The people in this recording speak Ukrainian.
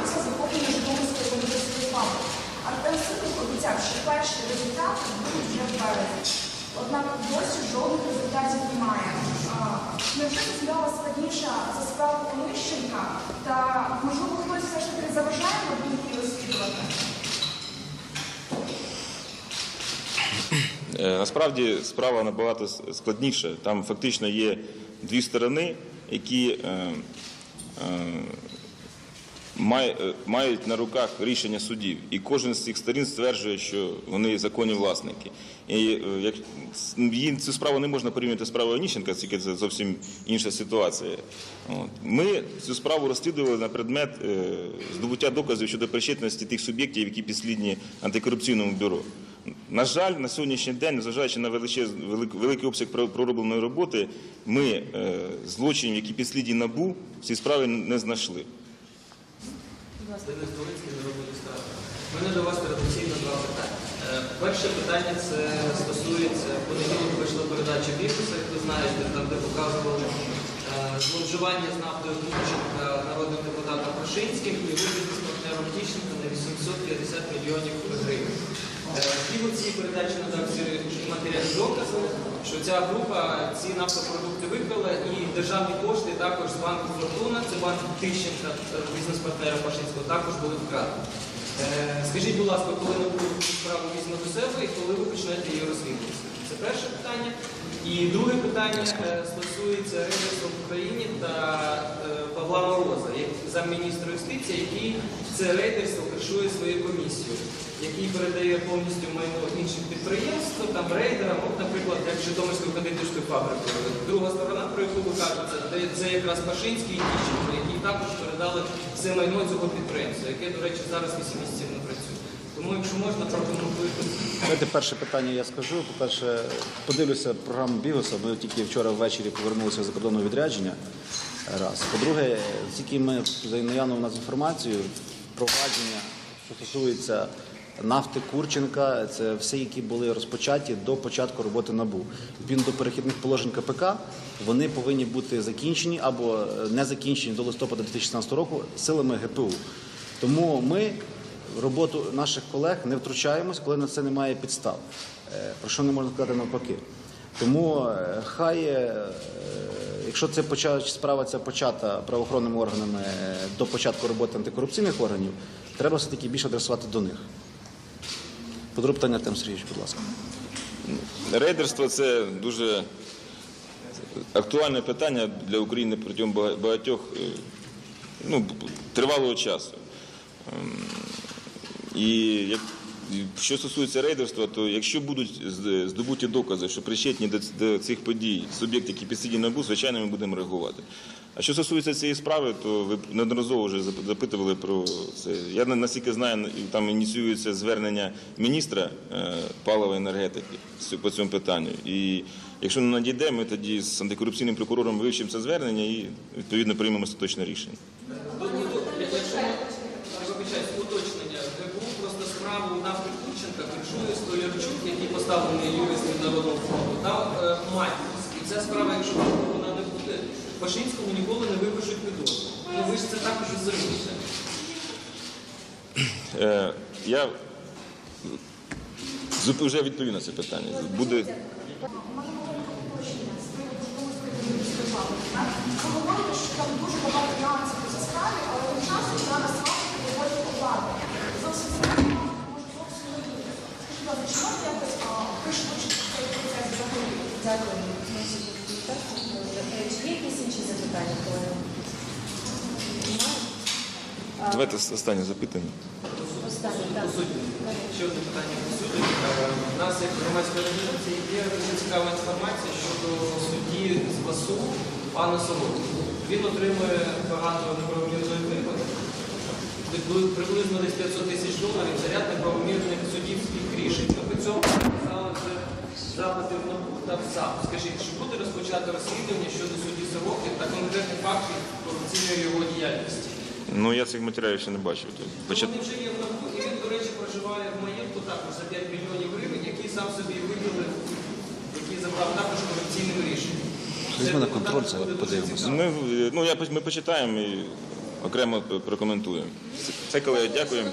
після захоплення Житомирської кондитерської фабрики. Артем Ситов обіцяв, що перші результати будуть вже в березні. Однак досі жодних результатів немає. Невже справа складніша за справу Онищенка? Та можливо хтось все ж таки заважає її розслідувати? Е, Насправді справа набагато складніша. Там фактично є дві сторони, які е, е, мають на руках рішення судів. І кожен з цих сторін стверджує, що вони законні власники. І е, як їм цю справу не можна порівняти з справою Оніщенка, оскільки це зовсім інша ситуація. От. Ми цю справу розслідували на предмет е, здобуття доказів щодо причетності тих суб'єктів, які підслідні антикорупційному бюро. На жаль, на сьогоднішній день, незважаючи на величез, велик- великий обсяг проробленої роботи, ми е, злочинів, які підслідні НАБУ, в цій справі не знайшли. Денис Долинський, народний депутат. У мене до вас традиційно два питання. Е, Перше питання це стосується понеділок вийшла передача бізнесу, як ви знаєте, там де показували е, зловживання з нафтою Кученка народним депутатом Прошинським і вивіз з партнером Тіщенка на 850 мільйонів гривень. Е, І в цій передачі надав всі матеріальні докази, що ця група ці нафтопродукти викрала і державні кошти також з банку Фортуна, це банк Тищенка, е, бізнес-партнера Пашинського, також були вкрадені. Е, Скажіть, будь ласка, коли ми будемо справу візьме до себе і коли ви почнете її розслідувати? Це перше питання. І друге питання е, стосується рейдерства в Україні та е, Павла Мороза, замміністра юстиції, який це рейдерство кришує свою комісію, який передає повністю майно інших підприємств, там рейдерам, от, наприклад, як Житомирською кондитерською фабрикою. Друга сторона, про яку ви кажете, це- якраз Пашинський і Тіщенко, які також передали все майно цього підприємства, яке, до речі, зараз 8 місяців не працює. Тому, якщо можна, прокоментуйте. Давайте перше питання я скажу. По-перше, подивлюся програму Бігоса. Ми тільки вчора ввечері повернулися з закордонного відрядження. Раз. По-друге, тільки ми за наявну нас інформацію, провадження, що стосується нафти Курченка, це всі, які були розпочаті до початку роботи НАБУ. Відповідно до перехідних положень КПК, вони повинні бути закінчені або е, не закінчені до листопада 2016 року силами ГПУ. Тому ми роботу наших колег не втручаємось, коли на це немає підстав. Е, Про що не можна сказати навпаки. Тому е, хай, якщо це поча- справа ця почата правоохоронними органами до початку роботи антикорупційних органів, треба все-таки більше адресувати до них. Подруг питання Артем Сергійович, будь ласка. Рейдерство це дуже актуальне питання для України протягом багатьох е, ну, тривалого часу. Ем, І як, що стосується рейдерства, то якщо будуть здобуті докази, що причетні до цих подій суб'єкти, які підсидні НАБУ, звичайно, ми будемо реагувати. А що стосується цієї справи, то ви неодноразово вже запитували про це. Я на- наскільки знаю, там ініціюється звернення міністра е, палива енергетики по цьому питанню. І якщо не надійде, ми тоді з антикорупційним прокурором вивчимо це звернення і відповідно приймемо остаточне рішення. Уточнення, ГПУ просто справу нафти Курченка кришує Столярчук, який поставлений юрист Народного фронту, та е, Матіус. І ця справа, якщо вона не буде, Пашинському ніколи не випишуть підозру. Ну ви ж це також розумієте. Е, Я зуп- вже відповів на це питання. Буде? Ви говорите, що там дуже багато нюансів у цій справі, але тим часом зараз фабрика виводить обладнання. Зовсім це може зовсім не. Скажіть, будь ласка, чи можна якось а, пришвидшити цей процес взагалі? Дякую. Давайте останнє запитання. Останнє, так. Ще одне питання по суті. У нас як громадської організації є дуже цікава інформація щодо судді з ВАСУ пана Солодкого. Він отримує багато неправомірної вигоди. Приблизно десь 500 тисяч доларів за ряд неправомірних суддівських рішень. Ми при цьому написали вже запити в НАБУ та в САП. Скажіть, чи буде розслідування щодо судді Сороків та конкретних фактів корупційної його діяльності? Ну я цих матеріалів ще не бачив. Почат- Вони вже є в НАБУ, і він, до речі, проживає в маєтку також за 5 мільйонів гривень, який сам собі виділив, який забрав також корупційним рішенням. Візьми на контроль це, подивимося. Ми, ну, я, ми почитаємо і окремо прокоментуємо. Це, колеги, дякую.